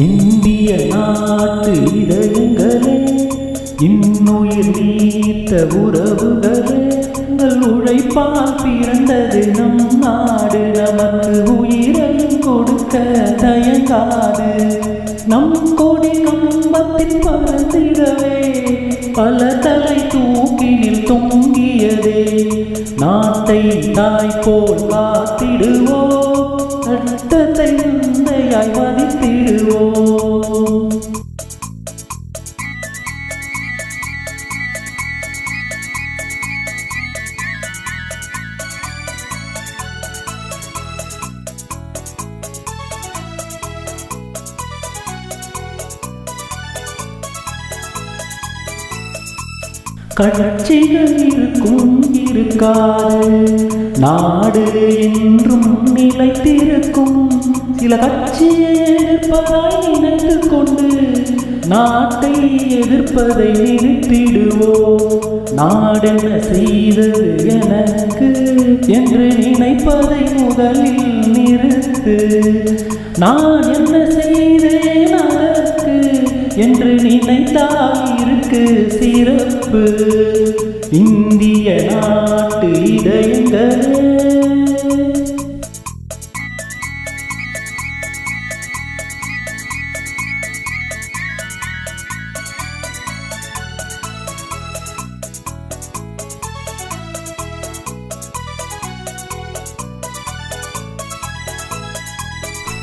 இந்திய நாட்டு இதயங்களே இன்னுயிர் நீத்த உறவுகளே உங்கள் உழைப்பால் பிறந்தது நம் நாடு. நமக்கு உயிரையும் கொடுக்க தயங்காது. நம் கொடி கம்பத்தில் பறந்திடவே பல தலை தூக்கியில் தொங்கியதே. நாட்டை தாய் போல் காத்திடுவோம் கட்டத்தை தந்தையாய் கட்சிகள் இருக்கும் இருக்காது. நாடு என்றும் நிலைத்திருக்கும். சில கட்சியை எதிர்ப்பதாய் நினைத்து கொண்டு நாட்டை எதிர்ப்பதை நிறுத்திடுவோம். நாடென்ன செய்தது எனக்கு என்று நினைப்பதை முதலில் நிறுத்து. நான் என்ன செய்தேன் அதற்கு என்று நினைத்தால் நாட்டுக்கு சிறப்பு. இந்திய நாட்டு இதயங்கள்.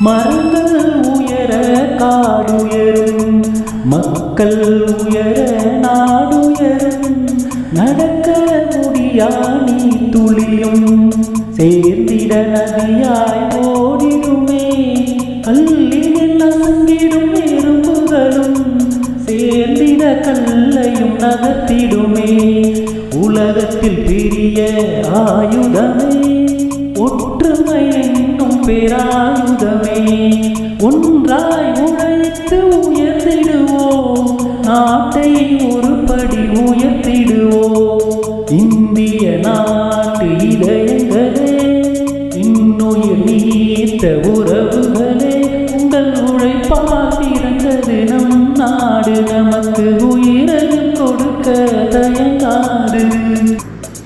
மரங்கள் உயர காடுயரும் மக்கள் உயர நாடுயரும் நடக்க முடியா நீ துளியும் சேர்ந்திட நதியாய் ஓடிடுமே கல்லில் அசங்கிடும் எறும்புகளும் சேர்ந்திட கல்லையும் நகர்த்திடுமே உலகத்தில் பெரிய ஆயுதமே ஒற்றுமை என்னும் பெறா சேர்த்து உயர்த்திடுவோம். நாட்டை ஒருபடி உயர்த்திடுவோம். இந்திய நாட்டு இதயங்களே இன்னுயிர் நீத்த உறவுகளே உங்கள் உழைப்பால் பிறந்தது நம் நாடு நமக்கு உயிரையும் கொடுக்க தயங்காது.